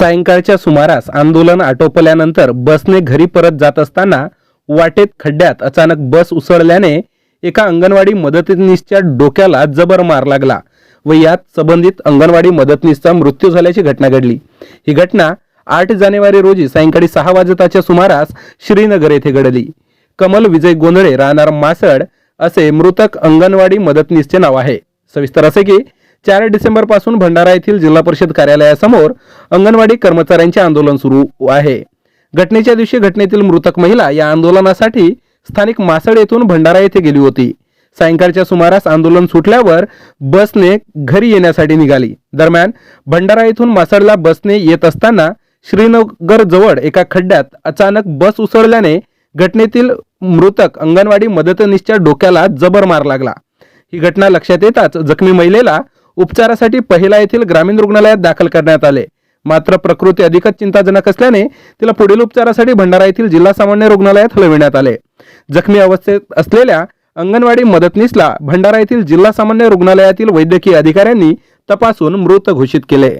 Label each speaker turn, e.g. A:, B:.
A: सायंकाळच्या सुमारास आंदोलन आटोपल्यानंतर बसने घरी परत जात असताना वाटेत खड्ड्यात अचानक बस उसळल्याने एका अंगणवाडी मदतनीसच्या डोक्याला जबर मार लागला व यात संबंधित अंगणवाडी मदतनीसचा मृत्यू झाल्याची घटना घडली. ही घटना आठ जानेवारी रोजी सायंकाळी सहा वाजताच्या सुमारास श्रीनगर येथे घडली. कमल विजय गोंधळे राहणार मासड असे मृतक अंगणवाडी मदतनीसचे नाव आहे. सविस्तर असे की चार डिसेंबरपासून भंडारा येथील जिल्हा परिषद कार्यालयासमोर अंगणवाडी कर्मचाऱ्यांचे आंदोलन सुरू आहे. घटनेच्या दिवशी घटनेतील मृतक महिला या आंदोलनासाठी स्थानिक मासड येथून भंडारा येथे गेली होती. सायंकाळच्या सुमारास आंदोलन सुटल्यावर बसने घरी येण्यासाठी निघाली. दरम्यान भंडारा येथून मासडला बसने येत असताना श्रीनगर जवळ एका खड्ड्यात अचानक बस उसळल्याने घटनेतील मृतक अंगणवाडी मदतनीसच्या डोक्याला जबर मार लागला. ही घटना लक्षात येताच जखमी महिलेला उपचारासाठी पहिला येथील ग्रामीण रुग्णालयात दाखल करण्यात आले. मात्र प्रकृती अधिकच चिंताजनक असल्याने तिला पुढील उपचारासाठी भंडारा येथील जिल्हा सामान्य रुग्णालयात हलविण्यात आले. जखमी अवस्थेत असलेल्या अंगणवाडी मदतनीसला भंडारा येथील जिल्हा सामान्य रुग्णालयातील वैद्यकीय अधिकाऱ्यांनी तपासून मृत घोषित केले.